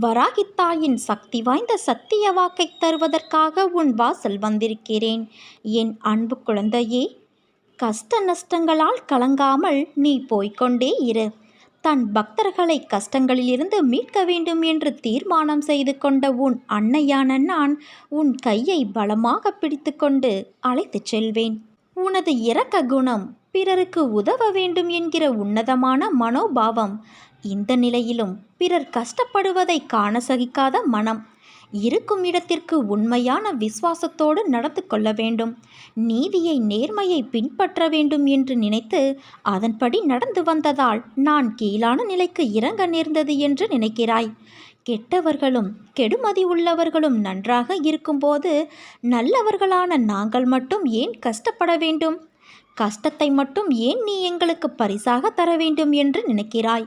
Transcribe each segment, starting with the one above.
வராகித்தாயின் சக்தி வாய்ந்த சத்திய வாக்கை தருவதற்காக உன் வாசல் வந்திருக்கிறேன். என் அன்பு குழந்தையே கஷ்ட நஷ்டங்களால் கலங்காமல் நீ போய்கொண்டே இரு. தன் பக்தர்களை கஷ்டங்களிலிருந்து மீட்க வேண்டும் என்று தீர்மானம் செய்து கொண்ட உன் அன்னையான நான் உன் கையை பலமாக பிடித்துக்கொண்டு அழைத்துச் செல்வேன். உனது இரக்க குணம் பிறருக்கு உதவ வேண்டும் என்கிற உன்னதமான மனோபாவம். இந்த நிலையிலும் பிறர் கஷ்டப்படுவதை காண சகிக்காத மனம். இருக்கும் இடத்திற்கு உண்மையான விசுவாசத்தோடு நடந்து கொள்ள வேண்டும். நீதியை நேர்மையை பின்பற்ற வேண்டும் என்று நினைத்து அதன்படி நடந்து வந்ததால் நான் கீழான நிலைக்கு இறங்க நேர்ந்தது என்று நினைக்கிறாய். கெட்டவர்களும் கெடுமதி உள்ளவர்களும் நன்றாக இருக்கும்போது நல்லவர்களான நாங்கள் மட்டும் ஏன் கஷ்டப்பட வேண்டும்? கஷ்டத்தை மட்டும் ஏன் நீ எங்களுக்கு பரிசாக தர வேண்டும் என்று நினைக்கிறாய்?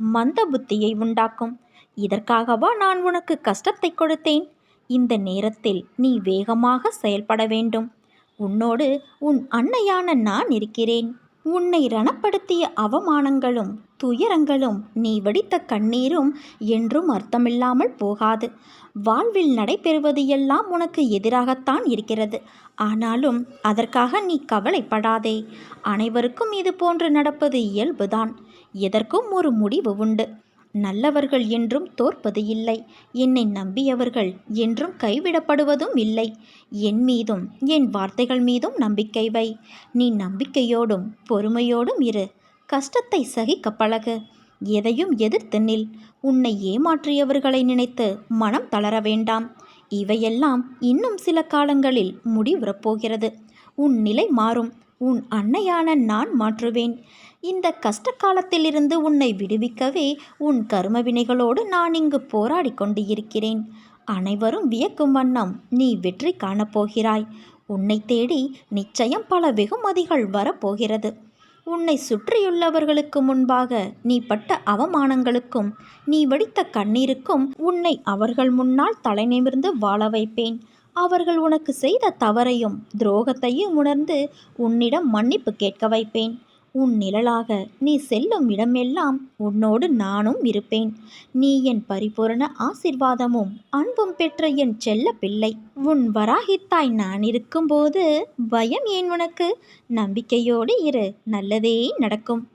மந்த புத்தியை உண்டாக்கும். இதற்காகவா நான் உனக்கு கஷ்டத்தை கொடுத்தேன்? இந்த நேரத்தில் நீ வேகமாக செயல்பட வேண்டும். உன்னோடு உன் அன்னையான நான் இருக்கிறேன். உன்னை ரணப்படுத்திய அவமானங்களும் துயரங்களும் நீ வடித்த கண்ணீரும் என்றும் அர்த்தமில்லாமல் போகாது. வாழ்வில் நடைபெறுவது எல்லாம் உனக்கு எதிராகத்தான் இருக்கிறது. ஆனாலும் அதற்காக நீ கவலைப்படாதே. அனைவருக்கும் இது போன்று நடப்பது இயல்புதான். எதற்கும் ஒரு முடிவு உண்டு. நல்லவர்கள் என்றும் தோற்பது இல்லை. என்னை நம்பியவர்கள் என்றும் கைவிடப்படுவதும் இல்லை. என் மீதும் என் வார்த்தைகள் மீதும் நம்பிக்கை வை. நீ நம்பிக்கையோடும் பொறுமையோடும் இரு. கஷ்டத்தை சகிக்க பழகு. எதையும் எதிர்த்து நில். உன்னை ஏமாற்றியவர்களை நினைத்து மனம் தளர வேண்டாம். இவையெல்லாம் இன்னும் சில காலங்களில் முடிவுறப்போகிறது உன் நிலை மாறும். உன் அன்னையான நான் மாற்றுவேன். இந்த கஷ்ட காலத்திலிருந்து உன்னை விடுவிக்கவே உன் கரும வினைகளோடு நான் இங்கு போராடி கொண்டு இருக்கிறேன் அனைவரும் வியக்கும் வண்ணம் நீ வெற்றி காணப்போகிறாய் உன்னை தேடி நிச்சயம் பல வெகுமதிகள் வரப்போகிறது. உன்னை சுற்றியுள்ளவர்களுக்கு முன்பாக நீ பட்ட அவமானங்களுக்கும் நீ வடித்த கண்ணீருக்கும் உன்னை அவர்கள் முன்னால் தலை நிமிர்ந்து வாழ வைப்பேன். அவர்கள் உனக்கு செய்த தவறையும் துரோகத்தையும் உணர்ந்து உன்னிடம் மன்னிப்பு கேட்க வைப்பேன். உன் நிழலாக நீ செல்லும் இடமெல்லாம் உன்னோடு நானும் இருப்பேன். நீ என் பரிபூரண ஆசிர்வாதமும் அன்பும் பெற்ற என் செல்ல பிள்ளை. உன் வராகித்தாய் நான் இருக்கும்போது பயம் ஏன் உனக்கு? நம்பிக்கையோடு இரு நல்லதே நடக்கும்.